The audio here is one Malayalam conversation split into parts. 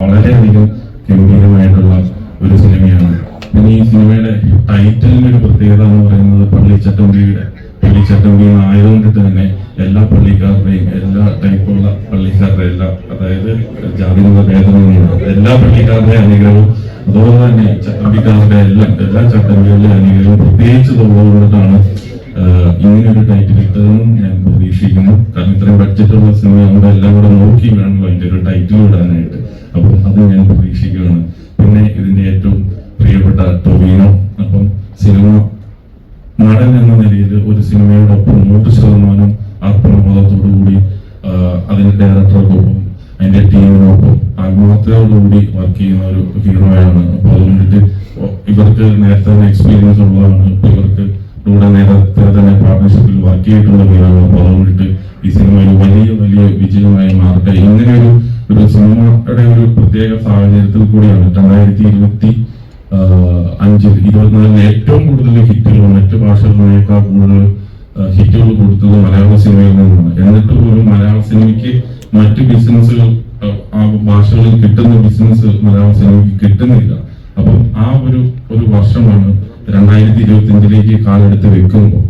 വളരെയധികം ഗംഭീരമായിട്ടുള്ള ഒരു സിനിമയാണ്. പിന്നെ ഈ സിനിമയുടെ ടൈറ്റിലിന്റെ ഒരു പ്രത്യേകത എന്ന് പറയുന്നത് പള്ളിച്ചട്ടമ്പിയുടെ പള്ളിച്ചട്ടമ്പി ആയതുകൊണ്ടിട്ട് തന്നെ എല്ലാ പള്ളിക്കാരുടെയും എല്ലാ ടൈപ്പുള്ള പള്ളിക്കാരുടെ എല്ലാ അതായത് ജാതി ഭേദമൊന്നുമില്ല എല്ലാ പള്ളിക്കാരുടെയും അനുഗ്രഹവും അതുപോലെ തന്നെ ചട്ടമ്പിക്കാരുടെ എല്ലാം എല്ലാ ചട്ടമ്പികളുടെ അനുഗ്രഹവും പ്രത്യേകിച്ച് ആഹ് ഇങ്ങനെ ഒരു ടൈറ്റിൽ ഇട്ടതെന്നും ഞാൻ പ്രതീക്ഷിക്കുന്നു കാരണം ഇത്രയും ബഡ്ജറ്റുള്ള സിനിമ നമ്മുടെ എല്ലാം കൂടെ നോക്കി വേണമല്ലോ അതിന്റെ ഒരു ടൈറ്റിൽ ഇടാനായിട്ട്. അപ്പം അത് ഞാൻ പ്രതീക്ഷിക്കുകയാണ്. പിന്നെ ഇതിന്റെ ഏറ്റവും പ്രിയപ്പെട്ട ടൊവീനോ. അപ്പം സിനിമ നടൻ എന്ന നിലയിൽ ഒരു സിനിമയോടൊപ്പം നൂറ് ശതമാനം ആത്മബോധത്തോടുകൂടി അതിന്റെ ഡയറക്ടർക്കൊപ്പം അതിന്റെ ടീമിനൊപ്പം ആത്മാർത്ഥതയോടുകൂടി വർക്ക് ചെയ്യുന്ന ഒരു ഹീറോയാണ് അപ്പോൾ അതുകൊണ്ടിട്ട് ഇവർക്ക് നേരത്തെ എക്സ്പീരിയൻസ് ഉള്ളതാണ്. ഇവർക്ക് കൂടെ നേരത്തെ പാർട്ണർഷിപ്പിൽ വർക്ക് ചെയ്തിട്ടുള്ള അപ്പൊ അതുകൊണ്ടിട്ട് ഈ സിനിമ ഒരു വലിയ വലിയ വിജയമായി മാറട്ടെ. ഇങ്ങനെ ഒരു ഒരു സിനിമയുടെ ഒരു പ്രത്യേക സാഹചര്യത്തിൽ കൂടിയാണ് രണ്ടായിരത്തി ഇരുപത്തി അഞ്ചിൽ ഇരുപത്തിനാലിന് ഏറ്റവും കൂടുതൽ ഹിറ്റുകൾ മറ്റു ഭാഷകളിലേക്കാൾ കൂടുതൽ ഹിറ്റുകൾ കൊടുത്തത് മലയാള സിനിമയിൽ നിന്നാണ്. എന്നിട്ട് പോലും മലയാള സിനിമയ്ക്ക് മറ്റ് ബിസിനസ്സുകൾ ആ ഭാഷകളിൽ കിട്ടുന്ന ബിസിനസ് മലയാള സിനിമയ്ക്ക് കിട്ടുന്നില്ല. അപ്പം ആ ഒരു ഒരു വർഷമാണ് രണ്ടായിരത്തി ഇരുപത്തി അഞ്ചിലേക്ക് കാലെടുത്ത് വെക്കുമ്പോൾ.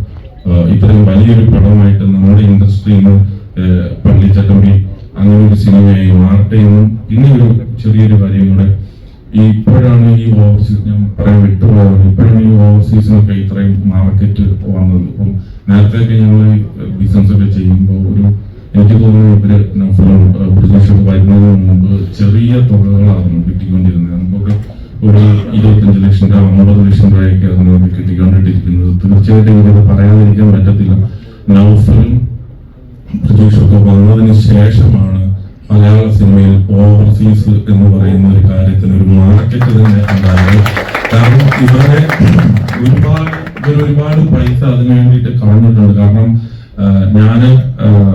ഇത്രയും വലിയൊരു പടമായിട്ട് നമ്മുടെ ഇൻഡസ്ട്രിയിൽ നിന്ന് പള്ളിച്ചട്ടമ്പി അങ്ങനെ ഒരു സിനിമയായി മാറട്ടെ എന്നും പിന്നെ ഒരു ചെറിയൊരു കാര്യം കൂടെ. ഇപ്പോഴാണ് ഈ ഓവർസീസ് ഞാൻ പറയാൻ വിട്ടുപോയത് ഇപ്പോഴാണ് ഈ ഓവർസീസിനൊക്കെ ഇത്രയും മാർക്കറ്റ് വന്നത്. അപ്പം നേരത്തെയൊക്കെ ഞങ്ങൾ ബിസിനസ് ഒക്കെ ചെയ്യുമ്പോൾ ഒരു എനിക്ക് തോന്നുന്നു ഇവർ ബിസിനസ് വരുന്നതിന് മുമ്പ് ചെറിയ തുകകളായിരുന്നു കിട്ടിക്കൊണ്ടിരുന്നത്. നമുക്കൊക്കെ ഒരു ഇരുപത്തഞ്ച് ലക്ഷം രൂപ അമ്പത് ലക്ഷം രൂപയൊക്കെ നമുക്ക് കിട്ടിക്കൊണ്ടിരിക്കുന്നത് തീർച്ചയായിട്ടും എനിക്കത് പറയാതിരിക്കാൻ പറ്റത്തില്ല. നൗഫൽ പ്രതീക്ഷയൊക്കെ വന്നതിന് ശേഷമാണ് മലയാള സിനിമയിൽ ഓവർസീസ് എന്ന് പറയുന്ന ഒരു കാര്യത്തിന് ഒരു മാർക്കറ്റ് തന്നെ ഉണ്ടായത്. കാരണം ഇവരെ ഒരുപാട് ഇവർ ഒരുപാട് പൈസ അതിനു വേണ്ടിയിട്ട് കളഞ്ഞിട്ടുണ്ട്. കാരണം ഞാൻ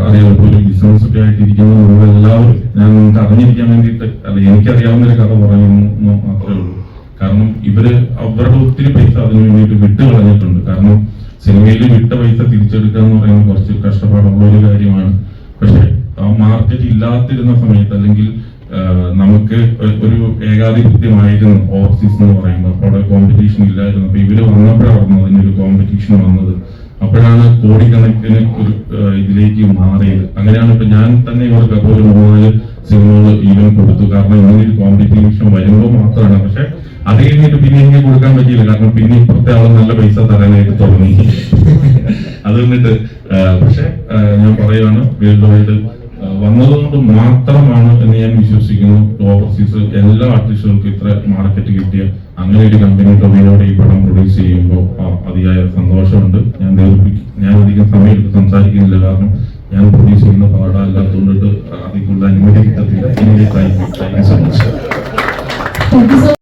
അറിയാം ഒരു ബിസിനസ് ഒക്കെ ആയിട്ടിരിക്കുന്ന എല്ലാവരും ഞാൻ നിങ്ങൾക്ക് അറിഞ്ഞിരിക്കാൻ വേണ്ടിയിട്ട് അല്ല എനിക്കറിയാവുന്ന ഒരു കഥ പറയുന്നു മാത്രമേ ഉള്ളൂ. കാരണം ഇവർ അവരുടെ ഒത്തിരി പൈസ അതിനു വേണ്ടിയിട്ട് വിട്ട് കളഞ്ഞിട്ടുണ്ട് കാരണം സിനിമയിൽ വിട്ട പൈസ തിരിച്ചെടുക്കുക എന്ന് പറയുന്നത് കുറച്ച് കഷ്ടപ്പാടുള്ള ഒരു കാര്യമാണ്. പക്ഷെ ആ മാർക്കറ്റ് ഇല്ലാതിരുന്ന സമയത്ത് അല്ലെങ്കിൽ നമുക്ക് ഒരു ഏകാധിപത്യമായിരുന്നു ഓവർസീസ് എന്ന് പറയുമ്പോൾ. അപ്പോൾ അവിടെ കോമ്പറ്റീഷൻ ഇല്ലായിരുന്നു. അപ്പൊ ഇവർ വന്നപ്പോഴായിരുന്നു ഒരു കോമ്പറ്റീഷൻ വന്നത്. അപ്പോഴാണ് കോടിക്കണക്കിന് ഒരു ഇതിലേക്ക് മാറിയത്. അങ്ങനെയാണ് ഇപ്പൊ ഞാൻ തന്നെ ഇവർക്ക് ഒരു മൂന്നാൽ സിനിമകൾ ഈവൻ കൊടുത്തു. കാരണം ഇങ്ങനെ ഒരു കോമ്പറ്റീഷൻ വരുമ്പോൾ മാത്രമാണ്. കഴിഞ്ഞിട്ട് പിന്നെ എനിക്ക് കൊടുക്കാൻ പറ്റിയില്ല. കാരണം പിന്നെ ഇപ്പുറത്തെ ആൾ നല്ല പൈസ തരാനായിട്ട് തുടങ്ങി. അത് ആ, പക്ഷെ ഞാൻ പറയുകയാണ് വേൾഡ് വൈഡ് വന്നതുകൊണ്ട് മാത്രമാണ് എന്ന് ഞാൻ വിശ്വസിക്കുന്നു. ഓവർസീസ് എല്ലാ ആർട്ടിസ്റ്റുകൾക്കും ഇത്ര മാർക്കറ്റ് കിട്ടിയ അങ്ങനെ ഒരു കമ്പനി ടൊവിനോട് ഈ പടം പ്രൊഡ്യൂസ് ചെയ്യുമ്പോൾ അതിയായ സന്തോഷമുണ്ട്. ഞാൻ ഞാൻ അധികം സമയം എടുത്ത് സംസാരിക്കുന്നില്ല. കാരണം ഞാൻ പ്രൊഡ്യൂസ് ചെയ്യുന്ന പാടല്ലാത്തതുകൊണ്ടിട്ട് അധികം